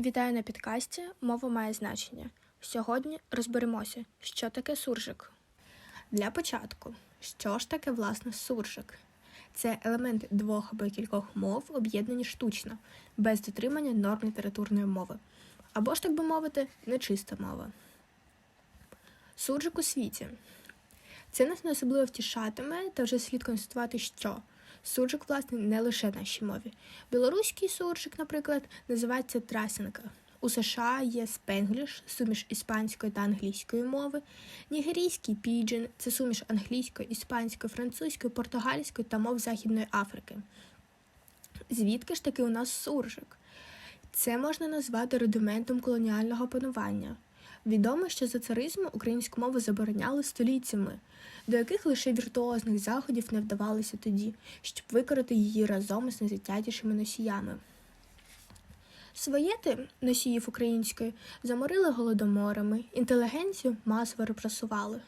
Вітаю на підкасті Мова має значення. Сьогодні розберемося, що таке суржик. Для початку, що ж таке власне суржик? Це елементи двох або кількох мов, об'єднані штучно, без дотримання норм літературної мови. Або ж, так би мовити, нечиста мова. Суржик у світі. Це нас не особливо втішатиме, та вже слід констатувати, що суржик, власне, не лише нашій мові. Білоруський суржик, наприклад, називається трасенка. У США є спенгліш, суміш іспанської та англійської мови, нігерійський піджин це суміш англійської, іспанської, французької, португальської та мов Західної Африки. Звідки ж таки у нас суржик? Це можна назвати рудиментом колоніального панування. Відомо, що за царизму українську мову забороняли століттями, до яких лише віртуозних заходів не вдавалося тоді, щоб викорити її разом із найзатятішими носіями. Своєти носіїв української заморили голодоморами, інтелігенцію масово репресували.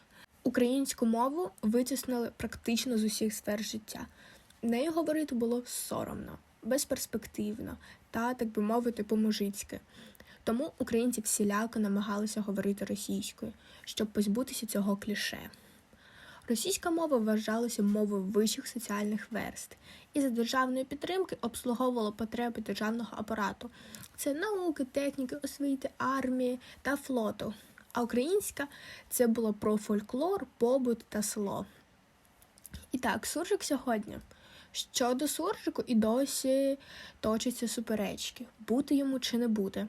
Українську мову витіснили практично з усіх сфер життя. Нею говорити було соромно, безперспективно та, так би мовити, по-мужицьки. Тому українці всіляко намагалися говорити російською, щоб позбутися цього кліше. Російська мова вважалася мовою вищих соціальних верст і за державної підтримки обслуговувала потреби державного апарату. Це науки, техніки, освіти, армії та флоту. А українська це було про фольклор, побут та село. І так, суржик сьогодні. Щодо суржику і досі точаться суперечки, бути йому чи не бути.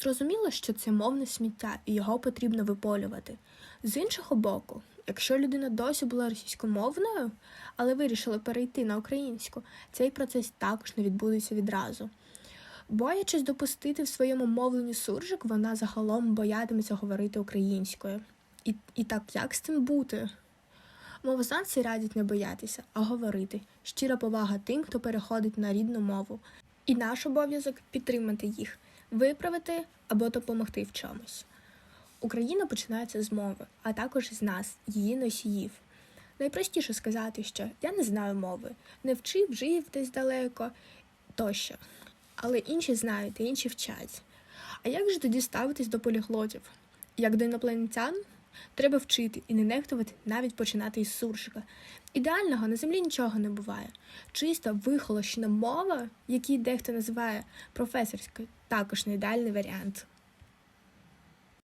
Зрозуміло, що це мовне сміття, і його потрібно виполювати. З іншого боку, якщо людина досі була російськомовною, але вирішила перейти на українську, цей процес також не відбудеться відразу. Боячись допустити в своєму мовленні суржик, вона загалом боятиметься говорити українською. І, і так як з цим бути? Мовознавці радять не боятися, а говорити. Щира повага тим, хто переходить на рідну мову. І наш обов'язок підтримати їх, виправити або допомогти в чомусь. Україна починається з мови, а також з нас, її носіїв. Найпростіше сказати, що я не знаю мови, не вчив, жив десь далеко тощо. Але інші знають, інші вчать. А як же тоді ставитись до поліглотів? Як до інопланетян? Треба вчити і не нехтувати навіть починати із суржика. Ідеального на землі нічого не буває. Чиста вихолощена мова, яку дехто називає професорською, також не ідеальний варіант.